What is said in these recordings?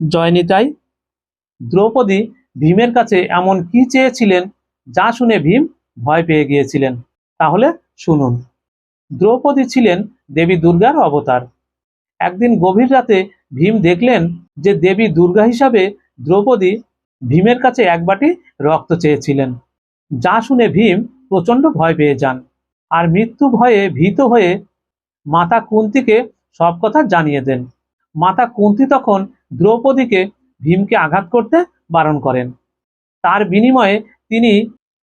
জয়নিতাই দ্রৌপদী ভীমের কাছে এমন কি চেয়েছিলেন যা শুনে ভীম ভয় পেয়ে গিয়েছিলেন? তাহলে শুনুন। দ্রৌপদী ছিলেন দেবী দুর্গার অবতার। একদিন গভীর রাতে ভীম দেখলেন যে দেবী দুর্গা হিসাবে দ্রৌপদী ভীমের কাছে এক বাটি রক্ত চেয়েছিলেন, যা শুনে ভীম প্রচণ্ড ভয় পেয়ে যান আর মৃত্যু ভয়ে ভীত হয়ে মাতা কুন্তিকে সব কথা জানিয়ে দেন। মাতা কুন্তি তখন দ্রৌপদীকে ভীমকে আঘাত করতে বারণ করেন। তার বিনিময়ে তিনি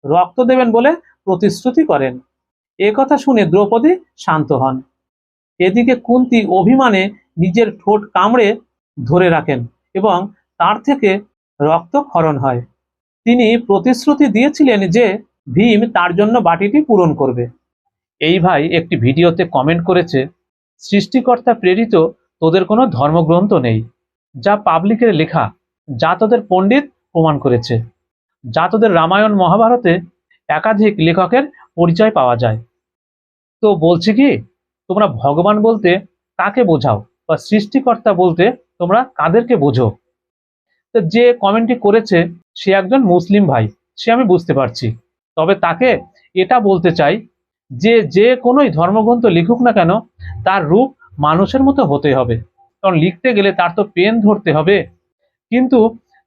রক্ত দেবেন বলে প্রতিশ্রুতি করেন। এ কথা শুনে দ্রৌপদী শান্ত হন। এদিকে কুন্তি অভিমানে নিজের ঠোঁট কামড়ে ধরে রাখেন এবং তার থেকে রক্তক্ষরণ হয়। তিনি প্রতিশ্রুতি দিয়েছিলেন যে ভীম তার জন্য বাটিটি পূরণ করবে। এই ভাই একটি ভিডিওতে কমেন্ট করেছে, সৃষ্টিকর্তা প্রেরিত তোদের কোনো ধর্মগ্রন্থ নেই, যা পাবলিকের লেখা, যা তোদের পণ্ডিত প্রমাণ করেছে, যা তোদের রামায়ণ মহাভারতে একাধিক লেখকের পরিচয় পাওয়া যায়। তো বলছি কি, তোমরা ভগবান বলতে কাকে বোঝাও বা সৃষ্টিকর্তা বলতে তোমরা কাদেরকে বোঝো? তো যে কমেন্টটি করেছে, সে একজন মুসলিম ভাই, সে আমি বুঝতে পারছি। তবে তাকে এটা বলতে চাই যে যে কোনোই ধর্মগ্রন্থ লিখুক না কেন, তার রূপ মানুষের মতো হতে হবে। কারণ লিখতে গেলে তার তো পেন ধরতে হবে। কিন্তু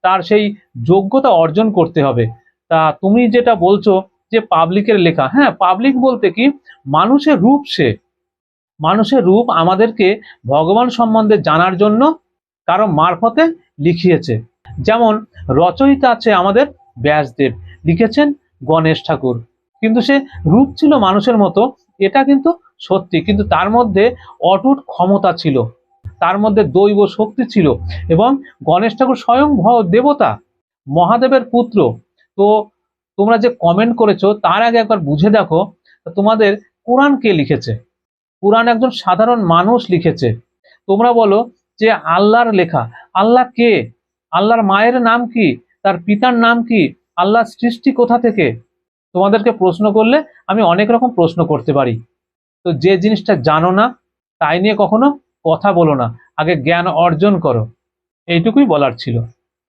তার সেই যোগ্যতা অর্জন করতে হবে। তা তুমি যেটা বলছো যে পাবলিকের লেখা হ্যাঁ পাবলিক বলতে কি? মানুষের রূপ সে। মানুষের রূপ আমাদেরকে ভগবান সম্বন্ধে জানার জন্য কারও মারফতে লিখিয়েছে। যেমন রচয়িতা আছে আমাদের ব্যাসদেব, লিখেছেন গণেশ ঠাকুর। কিন্তু সে রূপ ছিল মানুষের মতো, এটা কিন্তু সত্যি। কিন্তু তার মধ্যে অটুট ক্ষমতা ছিল। তার মধ্যে দৈব শক্তি ছিল এবং গণেশ ঠাকুর স্বয়ং দেবতা, মহাদেবের পুত্র। তো তোমরা যে কমেন্ট করেছ, তার আগে একবার বুঝে দেখো তোমাদের কোরআন কে লিখেছে? কোরআন একজন সাধারণ মানুষ লিখেছে। তোমরা বলো যে আল্লাহর লেখা, আল্লাহ কে? আল্লাহর মায়ের নাম কি? তার পিতার নাম কি? আল্লাহর সৃষ্টি কোথা থেকে? তোমাদেরকে প্রশ্ন করলে আমি অনেক রকম প্রশ্ন করতে পারি। তো যে জিনিসটা জানো না, তাই নিয়ে কখনো কথা বলো না। আগে জ্ঞান অর্জন করো। এইটুকুই বলার ছিল।